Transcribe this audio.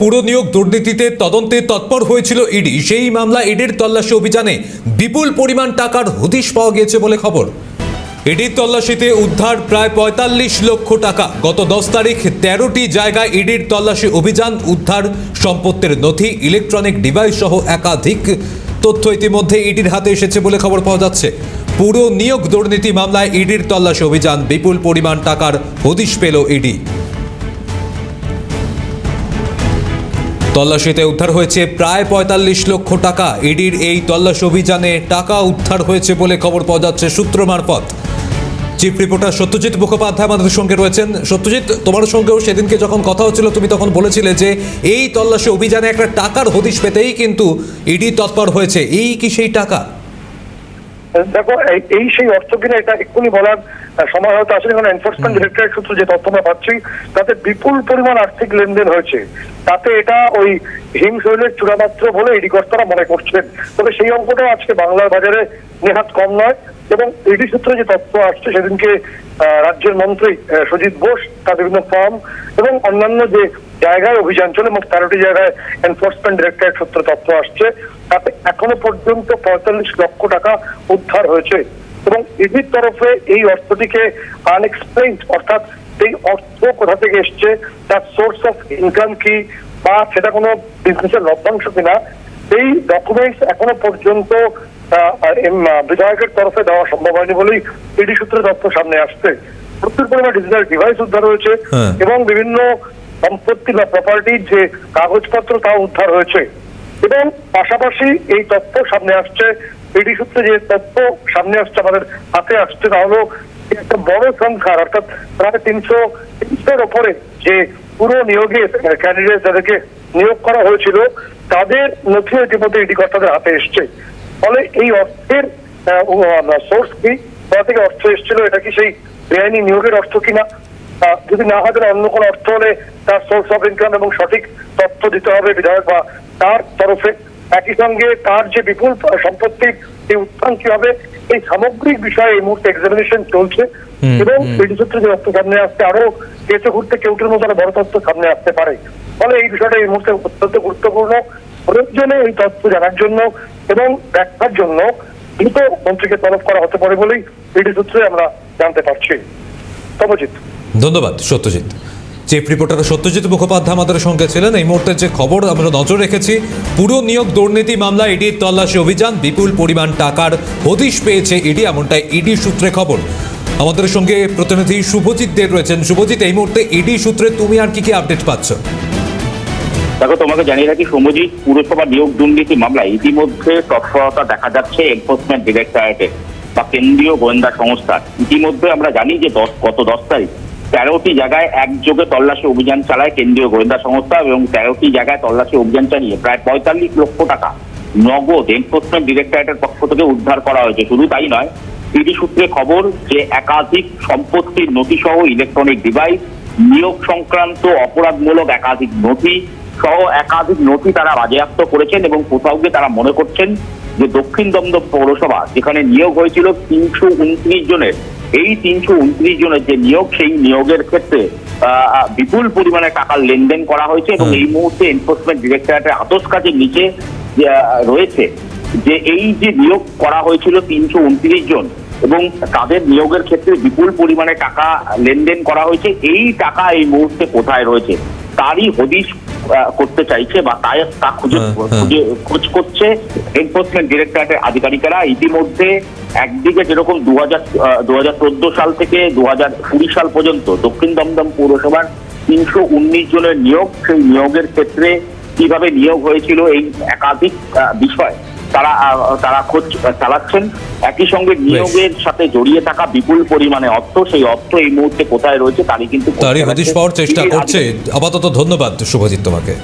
পুরো নিয়োগ দুর্নীতিতে তদন্তে তৎপর হয়েছিল ইডি। সেই মামলা ইডির তল্লাশি অভিযানে বিপুল পরিমাণ টাকার হদিশ পাওয়া গিয়েছে বলে খবর। ইডির তল্লাশিতে উদ্ধার প্রায় পঁয়তাল্লিশ লক্ষ টাকা। গত দশ তারিখ তেরোটি জায়গায় ইডির তল্লাশি অভিযান, উদ্ধার, সম্পত্তির নথি, ইলেকট্রনিক ডিভাইস সহ একাধিক তথ্য ইতিমধ্যে ইডির হাতে এসেছে বলে খবর পাওয়া যাচ্ছে। পুরো নিয়োগ দুর্নীতি মামলায় ইডির তল্লাশি অভিযান বিপুল পরিমাণ টাকার হদিশ পেল ইডি। তল্লাশিতে উদ্ধার হয়েছে প্রায় পঁয়তাল্লিশ লক্ষ টাকা। ইডির এই তল্লাশি অভিযানে টাকা উদ্ধার হয়েছে বলে খবর পাওয়া যাচ্ছে সূত্র মারফত। চিফ রিপোর্টার সত্যজিৎ মুখোপাধ্যায় আমাদের সঙ্গে রয়েছেন। সত্যজিৎ, তোমার সঙ্গেও সেদিনকে যখন কথা হচ্ছিল, তুমি তখন বলেছিলে যে এই তল্লাশি অভিযানে একটা টাকার হদিশ পেতেই কিন্তু ইডি তৎপর হয়েছে। এই কি সেই টাকা? দেখো, এই- সেই অর্থ কিনা, এটা এক্ষুনি বলার সময় হয়তো আসলে কারণ এনফোর্সমেন্ট ডিরেক্টরেট সূত্র যে তথ্য আমরা পাচ্ছি তাতে বিপুল পরিমাণ আর্থিক লেনদেন হয়েছে। তাতে এটা ওই হিমশৈলের চূড়ামাত্র বলে ইডি কর্তারা মনে করছেন। তবে সেই অঙ্কটাও আজকে বাংলার বাজারে নেহাত কম নয় এবং ইডি সূত্রে যে তথ্য আসছে সেদিনকে রাজ্যের মন্ত্রী সজিত বোস তার বিভিন্ন ফর্ম এবং অন্যান্য যে জায়গায় অভিযান চলে মোট তেরোটি জায়গায় এনফোর্সমেন্ট ডিরেক্টরেট সূত্রে তথ্য আসছে তাতে এখনও পর্যন্ত পঁয়তাল্লিশ লক্ষ টাকা উদ্ধার হয়েছে। এবং ইডির তরফে এই অর্থটিকে আনএক্সপ্লেইনড অর্থাৎ এই অর্থ কোথা থেকে এসছে তার সোর্স অফ ইনকাম কি বা সেটা কোনো বিজনেসের লভ্যাংশ কিনা এই ডকুমেন্টস এখনও পর্যন্ত বিধায়কের তরফে দেওয়া সম্ভব হয়নি বলেই ইডি সূত্রে তথ্য সামনে আসছে প্রচুর পরিমাণ ডিজিটাল ডিভাইস উদ্ধার হয়েছে হ্যাঁ। এবং বিভিন্ন সম্পত্তি বা প্রপার্টির যে কাগজপত্র তা উদ্ধার হয়েছে এবং পাশাপাশি এই তথ্য সামনে আসছে ইডি সূত্রে যে তথ্য সামনে আসছে আমাদের হাতে আসছে, তা হলো একটা বড় সংখ্যার, অর্থাৎ প্রায় তিনশো তিনশোর ওপরে যে পুরো নিয়োগে ক্যান্ডিডেট যাদেরকে নিয়োগ করা হয়েছিল, তাদের নথি ইতিমধ্যে ইডি কর্তাদের হাতে এসছে। ফলে এই অর্থের সোর্স কি? কোথা থেকে অর্থ এসেছিল, এটা কি সেই বেআইনি নিয়োগের অর্থ কিনা? যদি না হয় অন্য কোনো অর্থ হলে তার সোর্স অফ ইনকাম এবং সঠিক তথ্য দিতে হবে বিধায়ক বা তার তরফে। একই সঙ্গে তার যে বিপুল সম্পত্তি এই উত্থান কি হবে? এই সামগ্রিক বিষয়ে এই মুহূর্তে এক্সামিনেশন চলছে এবং হুম। সূত্রে যে তথ্য সামনে আসছে আরও কেঁচো ঘুরতে কেউটের মতো আরও বড় তথ্য সামনে আসতে পারে। ফলে এই বিষয়টা এই মুহূর্তে অত্যন্ত গুরুত্বপূর্ণ। প্রয়োজনে এই তথ্য জানার জন্য এবং ব্যাখ্যার জন্য দ্রুত মন্ত্রীকে তলব করা হতে পারে বলেই ইডি সূত্রে আমরা জানতে পারছি। তবজিৎ ধন্যবাদ সত্যজিৎ। চিফ রিপোর্টার সত্যজিৎ মুখোপাধ্যায় আমাদের সঙ্গে ছিলেন। এই মুহূর্তে যে খবর আমরা নজর রেখেছি, পুরো নিয়োগ দুর্নীতি মামলা ইডির তল্লাশি অভিযান, বিপুল পরিমাণ টাকার হদিশ পেয়েছে ইডি এমনটাই ইডি সূত্রে খবর। আমাদের সঙ্গে প্রতিনিধি শুভজিৎ দের রয়েছেন। শুভজিৎ, এই মুহূর্তে ইডি সূত্রে তুমি আর কি কি আপডেট পাচ্ছ? দেখো, তোমাকে জানিয়ে রাখি সমজিৎ পুরসভা নিয়োগ দুর্নীতি মামলায় ইতিমধ্যে তৎপরতা দেখা যাচ্ছে এনফোর্সমেন্ট ডিরেক্টরেটের বা কেন্দ্রীয় গোয়েন্দা সংস্থার ইতিমধ্যে আমরা জানি যে দশ, গত দশ তারিখ তেরোটি জায়গায় একযোগে তল্লাশি অভিযান চালায় কেন্দ্রীয় গোয়েন্দা সংস্থা এবং তেরোটি জায়গায় তল্লাশি অভিযান চালিয়ে প্রায় পঁয়তাল্লিশ লক্ষ টাকা নগদ এনফোর্সমেন্ট ডিরেক্টরেটের পক্ষ থেকে উদ্ধার করা হয়েছে। শুধু তাই নয় ইডি সূত্রে খবর যে একাধিক সম্পত্তির নথি সহ ইলেকট্রনিক ডিভাইস, নিয়োগ সংক্রান্ত অপরাধমূলক একাধিক নথি সহ একাধিক নথি তারা বাজেয়াপ্ত করেছেন এবং কোথাও গিয়ে তারা মনে করছেন যে দক্ষিণ দমদম পৌরসভা যেখানে নিয়োগ হয়েছিল তিনশো উনত্রিশ জনের এই তিনশো উনত্রিশ জনের যে নিয়োগ সেই নিয়োগের ক্ষেত্রে বিপুল পরিমাণে টাকার লেনদেন করা হয়েছে এবং এই মুহূর্তে এনফোর্সমেন্ট ডিরেক্টরেটের আতস কাজের নিচে রয়েছে যে এই যে নিয়োগ করা হয়েছিল তিনশো উনত্রিশ জন এবং তাদের নিয়োগের ক্ষেত্রে বিপুল পরিমাণে টাকা লেনদেন করা হয়েছে এই টাকা এই মুহূর্তে কোথায় রয়েছে তারই হদিশ করতে চাইছে বা তাই তা খুঁজে হ্যাঁ, হ্যাঁ। খুঁজে খোঁজ করছে এনফোর্সমেন্ট ডিরেক্টরেটের আধিকারিকেরা ইতিমধ্যে একদিকে যেরকম দু হাজার দু হাজার চোদ্দ সাল থেকে দু হাজার কুড়ি সাল পর্যন্ত দক্ষিণ দমদম পৌরসভার তিনশো উনিশ জনের নিয়োগ সেই নিয়োগের ক্ষেত্রে কীভাবে নিয়োগ হয়েছিল এই একাধিক বিষয় তারা তারা খোঁজ চালাচ্ছেন। একই সঙ্গে নিয়োগের সাথে জড়িয়ে থাকা বিপুল পরিমাণে অর্থ সেই অর্থ এই মুহূর্তে কোথায় রয়েছে তারই কিন্তু তারই হদিশ পাওয়ার চেষ্টা করছে। আপাতত ধন্যবাদ শুভজিৎ তোমাকে।